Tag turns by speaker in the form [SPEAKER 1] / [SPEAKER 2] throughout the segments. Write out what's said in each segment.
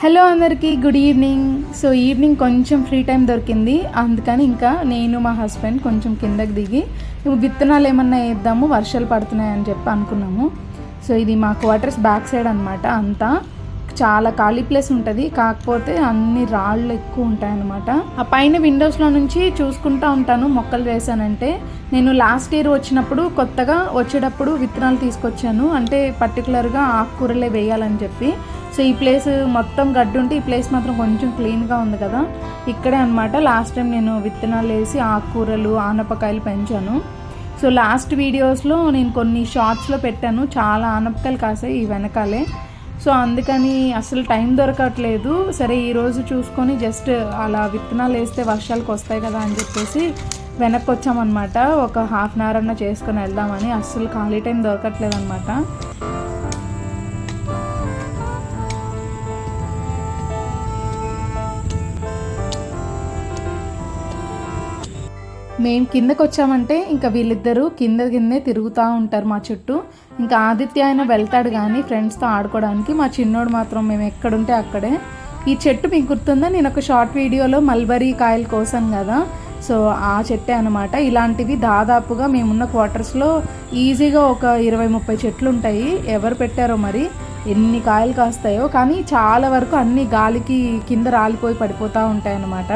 [SPEAKER 1] Hello అందరికీ good evening so evening కొంచెం free time దొరికింది. అందుకని ఇంకా నేను మా హస్బెండ్ కొంచెం కిందకి దిగి విత్తనాలు ఏమన్నా వేద్దాము వర్షాలు పడుతున్నాయని చెప్పి అనుకున్నాము. సో ఇది మా క్వార్టర్స్ బ్యాక్ సైడ్ అనమాట అంతా చాలా ఖాళీ ప్లేస్ ఉంటుంది. కాకపోతే అన్ని రాళ్ళు ఎక్కువ ఉంటాయన్నమాట. ఆ పైన విండోస్లో నుంచి చూసుకుంటా ఉంటాను మొక్కలు వేసానంటే నేను లాస్ట్ ఇయర్ వచ్చినప్పుడు కొత్తగా వచ్చేటప్పుడు విత్తనాలు తీసుకొచ్చాను. అంటే పర్టికులర్గా ఆకుకూరలే వేయాలని చెప్పి. సో ఈ ప్లేస్ మొత్తం గడ్డి ఉంటే ఈ ప్లేస్ మాత్రం కొంచెం క్లీన్గా ఉంది కదా. ఇక్కడే అనమాట లాస్ట్ టైం నేను విత్తనాలు వేసి ఆకుకూరలు ఆనపకాయలు పెంచాను. సో లాస్ట్ వీడియోస్లో నేను కొన్ని షార్ట్స్లో పెట్టాను. చాలా ఆనపకాయలు కాసాయి ఈ వెనకాలే. సో అందుకని అసలు టైం దొరకట్లేదు. సరే ఈరోజు చూసుకొని జస్ట్ అలా విత్తనాలు వేస్తే వర్షాలకు వస్తాయి కదా అని చెప్పేసి వెనక్కి వచ్చామన్నమాట. ఒక హాఫ్ అన్ అవర్ అన్న చేసుకొని వెళ్దామని. అస్సలు ఖాళీ టైం దొరకట్లేదు అనమాట మేము కిందకు వచ్చామంటే ఇంకా వీళ్ళిద్దరూ కింద కిందే తిరుగుతూ ఉంటారు మా చుట్టూ. ఇంకా ఆదిత్య ఆయన వెళ్తాడు కానీ ఫ్రెండ్స్తో ఆడుకోవడానికి మా చిన్నోడు మాత్రం మేము ఎక్కడుంటే అక్కడే. ఈ చెట్టు మీకు గుర్తుందా? నేను ఒక షార్ట్ వీడియోలో మల్బరీ కాయలు కోసాను కదా. సో ఆ చెట్టే అనమాట ఇలాంటివి దాదాపుగా మేమున్న క్వార్టర్స్లో ఈజీగా ఒక ఇరవై ముప్పై చెట్లు ఉంటాయి ఎవరు పెట్టారో మరి? ఎన్ని కాయలు కాస్తాయో కానీ చాలా వరకు అన్ని గాలికి కింద రాలిపోయి పడిపోతూ ఉంటాయి అన్నమాట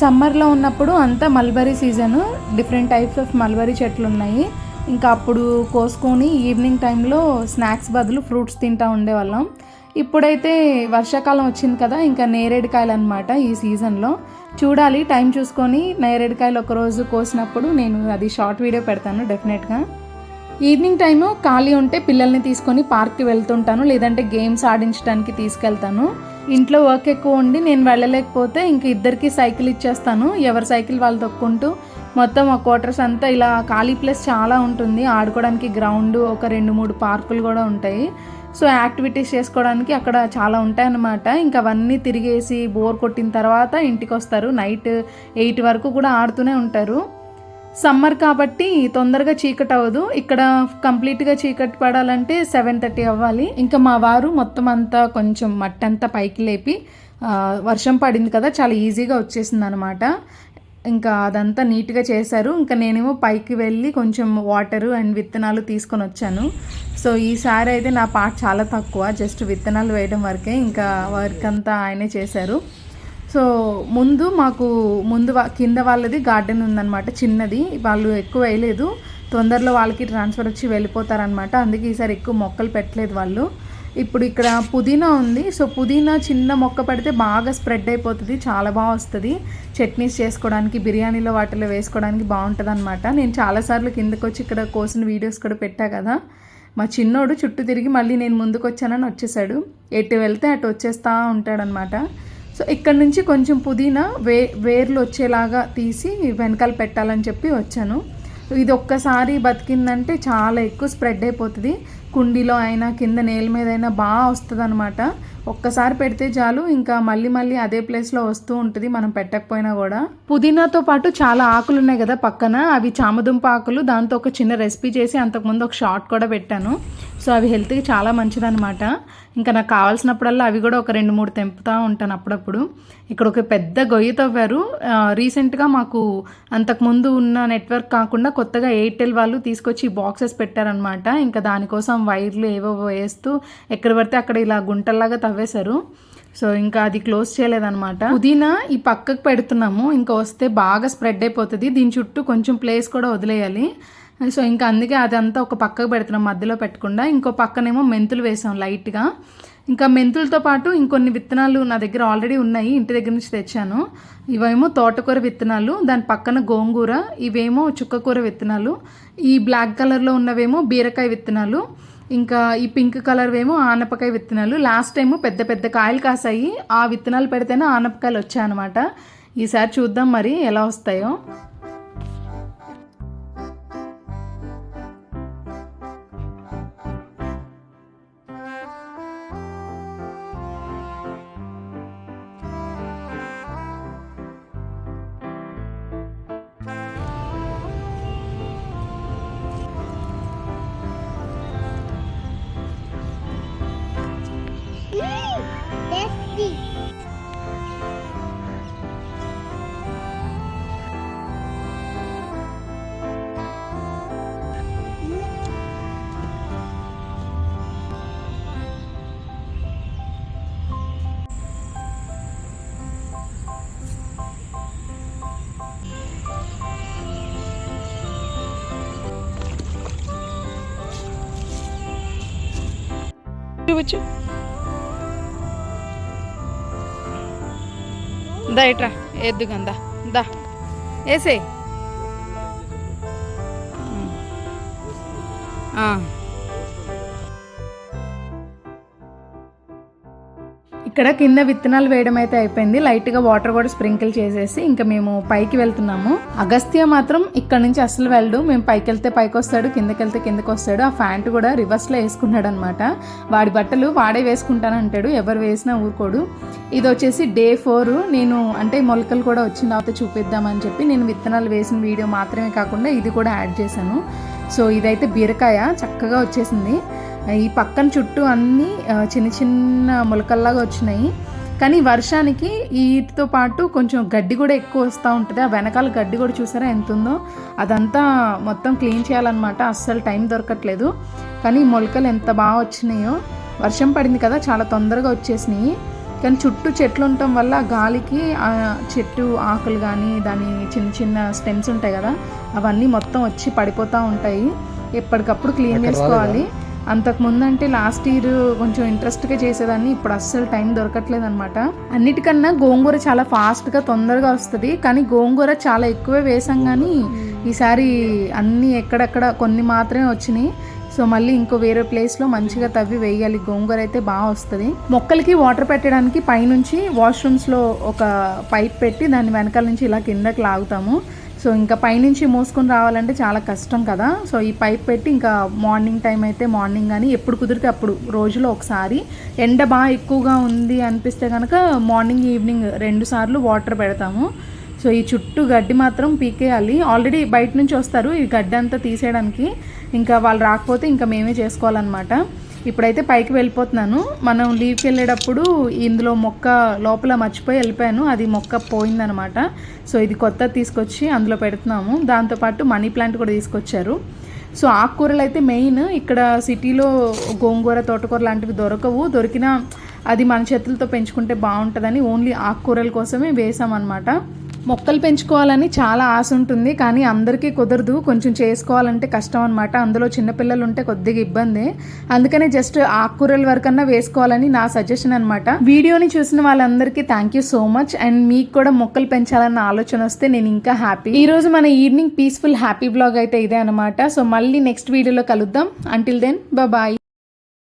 [SPEAKER 1] సమ్మర్లో ఉన్నప్పుడు అంతా mulberry season different types of mulberry చెట్లు ఉన్నాయి ఇంకా అప్పుడు కోసుకొని ఈవినింగ్ టైంలో స్నాక్స్ బదులు ఫ్రూట్స్ తింటూ ఉండేవాళ్ళం. ఇప్పుడైతే వర్షాకాలం వచ్చింది కదా ఇంకా నేరేడుకాయలు అనమాట ఈ సీజన్లో. చూడాలి టైం చూసుకొని నేరేడుకాయలు ఒకరోజు కోసినప్పుడు నేను అది షార్ట్ వీడియో పెడతాను డెఫినెట్గా. ఈవినింగ్ టైము ఖాళీ ఉంటే పిల్లల్ని తీసుకొని పార్క్కి వెళ్తుంటాను లేదంటే గేమ్స్ ఆడించడానికి తీసుకెళ్తాను. ఇంట్లో వర్క్ ఎక్కువ ఉండి నేను వెళ్ళలేకపోతే ఇంక ఇద్దరికి సైకిల్ ఇచ్చేస్తాను. ఎవరి సైకిల్ వాళ్ళు తొక్కుంటూ మొత్తం ఆ క్వార్టర్స్ అంతా ఇలా ఖాళీ ప్లేస్ చాలా ఉంటుంది. ఆడుకోవడానికి గ్రౌండ్ ఒక రెండు మూడు పార్కులు కూడా ఉంటాయి. సో యాక్టివిటీస్ చేసుకోవడానికి అక్కడ చాలా ఉంటాయన్నమాట. ఇంకా అవన్నీ తిరిగేసి బోర్ కొట్టిన తర్వాత ఇంటికి వస్తారు నైట్ ఎయిట్ వరకు కూడా ఆడుతూనే ఉంటారు. సమ్మర్ కాబట్టి తొందరగా చీకటి అవ్వదు. ఇక్కడ కంప్లీట్గా చీకటి పడాలంటే సెవెన్ థర్టీ అవ్వాలి. ఇంకా మా వారు మొత్తం అంతా కొంచెం మట్టి అంతా పైకి లేపి వర్షం పడింది కదా చాలా ఈజీగా వచ్చేసింది అనమాట ఇంకా అదంతా నీట్గా చేశారు. ఇంకా నేనేమో పైకి వెళ్ళి కొంచెం వాటరు అండ్ విత్తనాలు తీసుకొని వచ్చాను. సో ఈసారి అయితే నా పాట చాలా తక్కువ. జస్ట్ విత్తనాలు వేయడం వరకే. ఇంకా వర్క్ అంతా ఆయనే చేశారు. సో ముందు మాకు ముందు కింద వాళ్ళది గార్డెన్ ఉందన్నమాట చిన్నది. వాళ్ళు ఎక్కువ వేయలేదు. తొందరలో వాళ్ళకి ట్రాన్స్ఫర్ వచ్చి వెళ్ళిపోతారనమాట అందుకే ఈసారి ఎక్కువ మొక్కలు పెట్టలేదు వాళ్ళు. ఇప్పుడు ఇక్కడ పుదీనా ఉంది. సో పుదీనా చిన్న మొక్క పెడితే బాగా స్ప్రెడ్ అయిపోతుంది. చాలా బాగా వస్తుంది. చట్నీస్ చేసుకోవడానికి బిర్యానీలో వాటిలో వేసుకోవడానికి బాగుంటుంది అనమాట నేను చాలాసార్లు కిందకు వచ్చి ఇక్కడ కోసిన వీడియోస్ కూడా పెట్టా కదా. మా చిన్నోడు చుట్టూ తిరిగి మళ్ళీ నేను ముందుకు వచ్చానని వచ్చేసాడు. ఎటు వెళ్తే అటు వచ్చేస్తూ ఉంటాడనమాట సో ఇక్కడ నుంచి కొంచెం పుదీనా వే వేర్లు వచ్చేలాగా తీసి వెనకాల పెట్టాలని చెప్పి వచ్చాను. ఇది ఒక్కసారి బతికిందంటే చాలా ఎక్కువ స్ప్రెడ్ అయిపోతుంది. కుండీలో అయినా కింద నేల మీద అయినా బాగా వస్తుంది అనమాట ఒక్కసారి పెడితే చాలు ఇంకా మళ్ళీ మళ్ళీ అదే ప్లేస్లో వస్తూ ఉంటుంది మనం పెట్టకపోయినా కూడా. పుదీనాతో పాటు చాలా ఆకులు ఉన్నాయి కదా పక్కన అవి చామదుంప ఆకులు. దాంతో ఒక చిన్న రెసిపీ చేసి అంతకుముందు ఒక షార్ట్ కూడా పెట్టాను. సో అవి హెల్త్కి చాలా మంచిదన్నమాట. ఇంకా నాకు కావాల్సినప్పుడల్లా అవి కూడా ఒక రెండు మూడు తెంపుతూ ఉంటాను అప్పుడప్పుడు. ఇక్కడ ఒక పెద్ద గొయ్యి తవ్వారు. రీసెంట్గా మాకు అంతకుముందు ఉన్న నెట్వర్క్ కాకుండా కొత్తగా ఎయిర్టెల్ వాళ్ళు తీసుకొచ్చి బాక్సెస్ పెట్టారనమాట ఇంకా దానికోసం వైర్లు ఏవో వేస్తూ ఎక్కడ పడితే అక్కడ ఇలా గుంటల్లాగా తవ్వేశారు. సో ఇంకా అది క్లోజ్ చేయలేదన్నమాట. పుదీనా ఈ పక్కకు పెడుతున్నాము. ఇంకా వస్తే బాగా స్ప్రెడ్ అయిపోతుంది. దీని చుట్టూ కొంచెం ప్లేస్ కూడా వదిలేయాలి. సో ఇంకా అందుకే అదంతా ఒక పక్కకు పెడుతున్నాం మధ్యలో పెట్టకుండా. ఇంకో పక్కనేమో మెంతులు వేసాం లైట్గా. ఇంకా మెంతులతో పాటు ఇంకొన్ని విత్తనాలు నా దగ్గర ఆల్రెడీ ఉన్నాయి. ఇంటి దగ్గర నుంచి తెచ్చాను. ఇవేమో తోటకూర విత్తనాలు దాని పక్కన గోంగూర ఇవేమో చుక్కకూర విత్తనాలు ఈ బ్లాక్ కలర్లో ఉన్నవేమో బీరకాయ విత్తనాలు ఇంకా ఈ పింక్ కలర్ ఏమో ఆనపకాయ విత్తనాలు. లాస్ట్ టైము పెద్ద పెద్ద కాయలు కాసాయి. ఆ విత్తనాలు పెడితేనే ఆనపకాయలు వచ్చాయన్నమాట. ఈసారి చూద్దాం మరి ఎలా వస్తాయో. చూపించు దా ఇట్రా. ఎద్దుగందా దా. వేసే ఇక్కడ కింద విత్తనాలు వేయడం అయితే అయిపోయింది. లైట్గా వాటర్ కూడా స్ప్రింకిల్ చేసేసి ఇంకా మేము పైకి వెళ్తున్నాము. అగస్త్య మాత్రం ఇక్కడ నుంచి అసలు వెళ్ళడు. మేము పైకి వెళ్తే పైకి వస్తాడు కిందకి వెళ్తే కిందకి వస్తాడు. ఆ ప్యాంట్ కూడా రివర్స్లో వేసుకున్నాడు అనమాట వాడి బట్టలు వాడే వేసుకుంటానంటాడు ఎవరు వేసినా ఊరుకోడు. ఇది వచ్చేసి డే ఫోర్ నేను అంటే మొలకలు కూడా వచ్చిన తర్వాత చూపిద్దామని చెప్పి నేను విత్తనాలు వేసిన వీడియో మాత్రమే కాకుండా ఇది కూడా యాడ్ చేశాను. సో ఇదైతే బీరకాయ చక్కగా వచ్చేసింది. ఈ పక్కన చుట్టూ అన్నీ చిన్న చిన్న మొలకల్లాగా వచ్చినాయి. కానీ వర్షానికి వీటితో పాటు కొంచెం గడ్డి కూడా ఎక్కువ వస్తూ ఉంటుంది. ఆ వెనకాల గడ్డి కూడా చూసారా ఎంత ఉందో అదంతా మొత్తం క్లీన్ చేయాలన్నమాట. అస్సలు టైం దొరకట్లేదు. కానీ మొలకలు ఎంత బాగా వచ్చినాయో. వర్షం పడింది కదా చాలా తొందరగా వచ్చేసినాయి. కానీ చుట్టూ చెట్లు ఉండటం వల్ల గాలికి ఆ చెట్టు ఆకులు కానీ దాని చిన్న చిన్న స్టెమ్స్ ఉంటాయి కదా అవన్నీ మొత్తం వచ్చి పడిపోతూ ఉంటాయి. ఎప్పటికప్పుడు క్లీన్ చేసుకోవాలి. అంతకుముందు అంటే లాస్ట్ ఇయర్ కొంచెం ఇంట్రెస్ట్గా చేసేదాన్ని ఇప్పుడు అస్సలు టైం దొరకట్లేదు అనమాట అన్నిటికన్నా గోంగూర చాలా ఫాస్ట్గా తొందరగా వస్తుంది. కానీ గోంగూర చాలా ఎక్కువే వేసాం కానీ ఈసారి అన్నీ ఎక్కడెక్కడ కొన్ని మాత్రమే వచ్చినాయి. సో మళ్ళీ ఇంకో వేరే ప్లేస్లో మంచిగా తవ్వి వేయాలి. గోంగూర అయితే బాగా వస్తుంది. మొక్కలకి వాటర్ పెట్టడానికి పైనుంచి వాష్రూమ్స్లో ఒక పైప్ పెట్టి దాని వెనకాల నుంచి ఇలా కిందకి లాగుతాము. సో ఇంకా పైనుంచి మోసుకొని రావాలంటే చాలా కష్టం కదా. సో ఈ పైప్ పెట్టి ఇంకా మార్నింగ్ టైం అయితే మార్నింగ్ కానీ ఎప్పుడు కుదిరితే అప్పుడు రోజులో ఒకసారి. ఎండ బాగా ఎక్కువగా ఉంది అనిపిస్తే కనుక మార్నింగ్ ఈవినింగ్ రెండు సార్లు వాటర్ పెడతాము. సో ఈ చుట్టూ గడ్డి మాత్రం పీకేయాలి. ఆల్రెడీ బయట నుంచి వస్తారు ఈ గడ్డి అంతా తీసేయడానికి. ఇంకా వాళ్ళు రాకపోతే ఇంకా మేమే చేసుకోవాలన్నమాట. ఇప్పుడైతే పైకి వెళ్ళిపోతున్నాను. మనం లీవ్కి వెళ్ళేటప్పుడు ఇందులో మొక్క లోపల మర్చిపోయి వెళ్ళిపోయాను. అది మొక్క పోయిందనమాట. సో ఇది కొత్త తీసుకొచ్చి అందులో పెడుతున్నాము. దాంతోపాటు మనీ ప్లాంట్ కూడా తీసుకొచ్చారు. సో ఆకుకూరలు అయితే మెయిన్. ఇక్కడ సిటీలో గోంగూర తోటకూర లాంటివి దొరకవు. దొరికినా అది మన చేతులతో పెంచుకుంటే బాగుంటుందని ఓన్లీ ఆకుకూరల కోసమే వేసామన్నమాట. మొక్కలు పెంచుకోవాలని చాలా ఆశ ఉంటుంది కానీ అందరికీ కుదరదు. కొంచెం చేసుకోవాలంటే కష్టం అనమాట అందులో చిన్నపిల్లలు ఉంటే కొద్దిగా ఇబ్బంది. అందుకనే జస్ట్ ఆకుకూరల వరకన్నా వేసుకోవాలని నా సజెషన్ అనమాట వీడియోని చూసిన వాళ్ళందరికీ thank you so much and మీకు కూడా మొక్కలు పెంచాలన్న ఆలోచన వస్తే నేను ఇంకా హ్యాపీ ఈ రోజు మన ఈవినింగ్ పీస్ఫుల్ హ్యాపీ బ్లాగ్ అయితే ఇదే అనమాట సో మళ్ళీ నెక్స్ట్ వీడియోలో కలుద్దాం. Until then bye